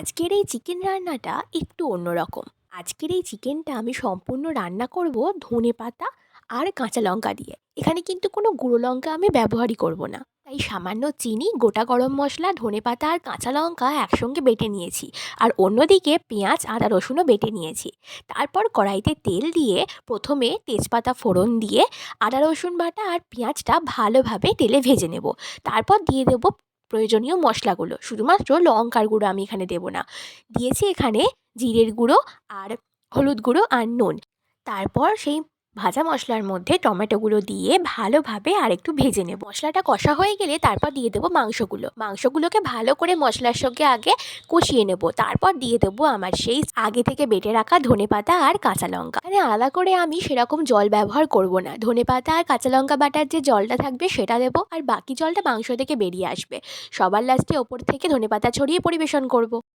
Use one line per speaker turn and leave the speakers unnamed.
আজকের এই চিকেন রান্নাটা একটু অন্যরকম। আজকের এই চিকেনটা আমি সম্পূর্ণ রান্না করব ধনে পাতা আর কাঁচা লঙ্কা দিয়ে। এখানে কিন্তু কোনো গুঁড়ো লঙ্কা আমি ব্যবহারই করব না। তাই সামান্য চিনি, গোটা গরম মশলা, ধনে পাতা আর কাঁচা লঙ্কা একসঙ্গে বেটে নিয়েছি। আর অন্যদিকে পেঁয়াজ, আদা, রসুনও বেটে নিয়েছি। তারপর কড়াইতে তেল দিয়ে প্রথমে তেজপাতা ফোড়ন দিয়ে আদা, রসুন বাটা আর পেঁয়াজটা ভালোভাবে তেলে ভেজে নেব। তারপর দিয়ে দেবো প্রয়োজনীয় মশলাগুলো। শুধুমাত্র লঙ্কার গুঁড়ো আমি এখানে দেব না। দিয়েছি এখানে জিরের গুঁড়ো আর হলুদ গুঁড়ো আর নুন। তারপর সেই ভাজা মশলার মধ্যে টমেটোগুলো দিয়ে ভালোভাবে আর একটু ভেজে নেব। মশলাটা কষা হয়ে গেলে তারপর দিয়ে দেবো মাংসগুলো। মাংসগুলোকে ভালো করে মশলার সঙ্গে আগে কষিয়ে নেব। তারপর দিয়ে দেবো আমার সেই আগে থেকে বেটে রাখা ধনে পাতা আর কাঁচা লঙ্কা। মানে আলাদা করে আমি সেরকম জল ব্যবহার করব না। ধনে পাতা আর কাঁচা লঙ্কা বাটার যে জলটা থাকবে সেটা দেবো আর বাকি জলটা মাংস থেকে বেরিয়ে আসবে। সবার লাস্টে ওপর থেকে ধনে পাতা ছড়িয়ে পরিবেশন করব।